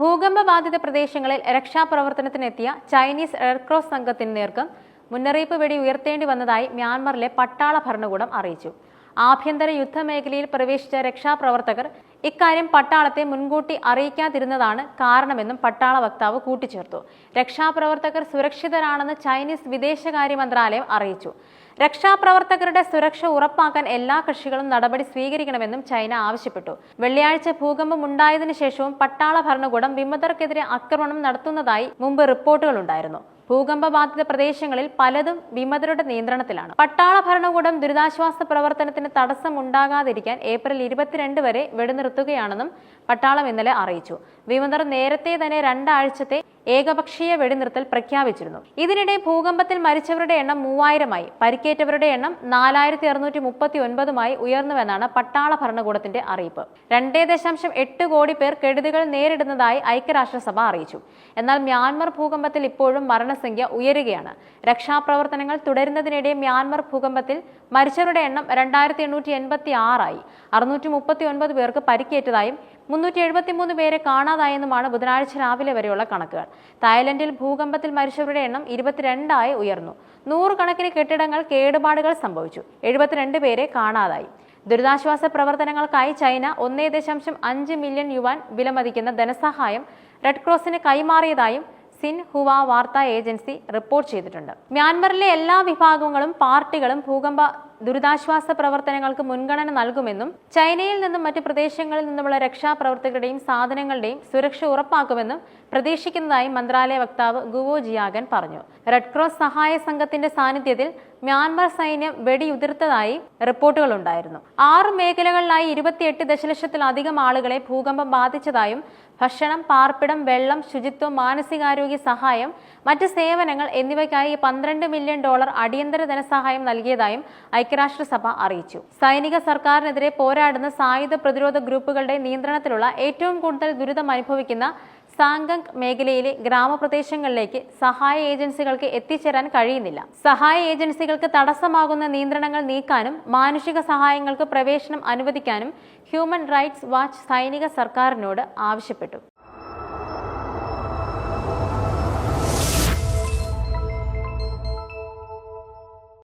ഭൂകമ്പ ബാധിത പ്രദേശങ്ങളിൽ രക്ഷാപ്രവർത്തനത്തിനെത്തിയ ചൈനീസ് റെഡ് ക്രോസ് സംഘത്തിന് നേർക്ക് മുന്നറിയിപ്പ് വെടി ഉയർത്തേണ്ടി വന്നതായി മ്യാൻമറിലെ പട്ടാള ഭരണകൂടം അറിയിച്ചു. ആഭ്യന്തര യുദ്ധമേഖലയിൽ പ്രവേശിച്ച രക്ഷാപ്രവർത്തകർ ഇക്കാര്യം പട്ടാളത്തെ മുൻകൂട്ടി അറിയിക്കാതിരുന്നതാണ് കാരണമെന്നും പട്ടാള വക്താവ് കൂട്ടിച്ചേർത്തു. രക്ഷാപ്രവർത്തകർ സുരക്ഷിതരാണെന്ന് ചൈനീസ് വിദേശകാര്യ മന്ത്രാലയം അറിയിച്ചു. രക്ഷാപ്രവർത്തകരുടെ സുരക്ഷ ഉറപ്പാക്കാൻ എല്ലാ കക്ഷികളും നടപടി സ്വീകരിക്കണമെന്നും ചൈന ആവശ്യപ്പെട്ടു. വെള്ളിയാഴ്ച ഭൂകമ്പം ഉണ്ടായതിനു ശേഷവും പട്ടാള ഭരണകൂടം വിമതർക്കെതിരെ ആക്രമണം നടത്തുന്നതായി മുമ്പ് റിപ്പോർട്ടുകളുണ്ടായിരുന്നു. ഭൂകമ്പ ബാധിത പ്രദേശങ്ങളിൽ പലതും വിമതരുടെ നിയന്ത്രണത്തിലാണ്. പട്ടാള ഭരണകൂടം ദുരിതാശ്വാസ പ്രവർത്തനത്തിന് തടസ്സം ഉണ്ടാകാതിരിക്കാൻ ഏപ്രിൽ ഇരുപത്തിരണ്ട് വരെ വെടിനിർത്തുകയാണെന്നും പട്ടാളം ഇന്നലെ അറിയിച്ചു. വിമതർ നേരത്തെ തന്നെ രണ്ടാഴ്ചത്തെ ഏകപക്ഷീയ വെടിനിർത്തൽ പ്രഖ്യാപിച്ചിരുന്നു. ഇതിനിടെ ഭൂകമ്പത്തിൽ മരിച്ചവരുടെ എണ്ണം മൂവായിരമായി. പരിക്കേറ്റവരുടെ എണ്ണം നാലായിരത്തി അറുന്നൂറ്റി മുപ്പത്തി ഒൻപതുമായി ഉയർന്നുവെന്നാണ് പട്ടാള ഭരണകൂടത്തിന്റെ അറിയിപ്പ്. രണ്ടേ ദശാംശം എട്ട് കോടി പേർ കെടുതികൾ നേരിടുന്നതായി ഐക്യരാഷ്ട്രസഭ അറിയിച്ചു. എന്നാൽ മ്യാൻമർ ഭൂകമ്പത്തിൽ ഇപ്പോഴും മരണസംഖ്യ ഉയരുകയാണ്. രക്ഷാപ്രവർത്തനങ്ങൾ തുടരുന്നതിനിടെ മ്യാൻമർ ഭൂകമ്പത്തിൽ മരിച്ചവരുടെ എണ്ണം രണ്ടായിരത്തി എണ്ണൂറ്റി എൺപത്തി ആറായി അറുന്നൂറ്റി മുപ്പത്തി ഒൻപത് പേർക്ക് പരിക്കേറ്റതായും മുന്നൂറ്റി എഴുപത്തിമൂന്ന് പേരെ കാണാതായെന്നുമാണ് ബുധനാഴ്ച രാവിലെ വരെയുള്ള കണക്കുകൾ. തായ്ലൻഡിൽ ഭൂകമ്പത്തിൽ മരിച്ചവരുടെ എണ്ണം ഇരുപത്തിരണ്ടായി ഉയർന്നു. നൂറുകണക്കിന് കെട്ടിടങ്ങൾ കേടുപാടുകൾ സംഭവിച്ചു. എഴുപത്തിരണ്ട് പേരെ കാണാതായി. ദുരിതാശ്വാസ പ്രവർത്തനങ്ങൾക്കായി ചൈന ഒന്നേ ദശാംശം അഞ്ച് മില്യൺ യുവാൻ വിലമതിക്കുന്ന ധനസഹായം റെഡ് ക്രോസിന് കൈമാറിയതായും സിൻ ഹുവ വാർത്താ ഏജൻസി റിപ്പോർട്ട് ചെയ്തിട്ടുണ്ട്. മ്യാൻമറിലെ എല്ലാ വിഭാഗങ്ങളും പാർട്ടികളും ഭൂകമ്പ ദുരിതാശ്വാസ പ്രവർത്തനങ്ങൾക്ക് മുൻഗണന നൽകുമെന്നും ചൈനയിൽ നിന്നും മറ്റ് പ്രദേശങ്ങളിൽ നിന്നുമുള്ള രക്ഷാപ്രവർത്തകരുടെയും സാധനങ്ങളുടെയും സുരക്ഷ ഉറപ്പാക്കുമെന്നും പ്രതീക്ഷിക്കുന്നതായി മന്ത്രാലയ വക്താവ് ഗുവോ ജിയാഗൻ പറഞ്ഞു. റെഡ് ക്രോസ് സഹായ സംഘത്തിന്റെ സാന്നിധ്യത്തിൽ മ്യാൻമർ സൈന്യം വെടിയുതിർത്തതായി റിപ്പോർട്ടുകളുണ്ടായിരുന്നു. ആറ് മേഖലകളിലായി ഇരുപത്തിയെട്ട് ദശലക്ഷത്തിലധികം ആളുകളെ ഭൂകമ്പം ബാധിച്ചതായും ഭക്ഷണം പാർപ്പിടം വെള്ളം ശുചിത്വം മാനസികാരോഗ്യ സഹായം മറ്റ് സേവനങ്ങൾ എന്നിവയ്ക്കായി പന്ത്രണ്ട് മില്യൺ ഡോളർ അടിയന്തര ധനസഹായം നൽകിയതായും ഐക്യരാഷ്ട്രസഭ അറിയിച്ചു. സൈനിക സർക്കാരിനെതിരെ പോരാടുന്ന സായുധ പ്രതിരോധ ഗ്രൂപ്പുകളുടെ നിയന്ത്രണത്തിലുള്ള ഏറ്റവും കൂടുതൽ ദുരിതം അനുഭവിക്കുന്ന സാങ്കങ് മേഖലയിലെ ഗ്രാമപ്രദേശങ്ങളിലേക്ക് സഹായ ഏജൻസികൾക്ക് എത്തിച്ചേരാൻ കഴിയുന്നില്ല. സഹായ ഏജൻസികൾക്ക് തടസ്സമാകുന്ന നിയന്ത്രണങ്ങൾ നീക്കാനും മാനുഷിക സഹായങ്ങൾക്ക് പ്രവേശനം അനുവദിക്കാനും ഹ്യൂമൻ റൈറ്റ്സ് വാച്ച് സൈനിക സർക്കാരിനോട് ആവശ്യപ്പെട്ടു.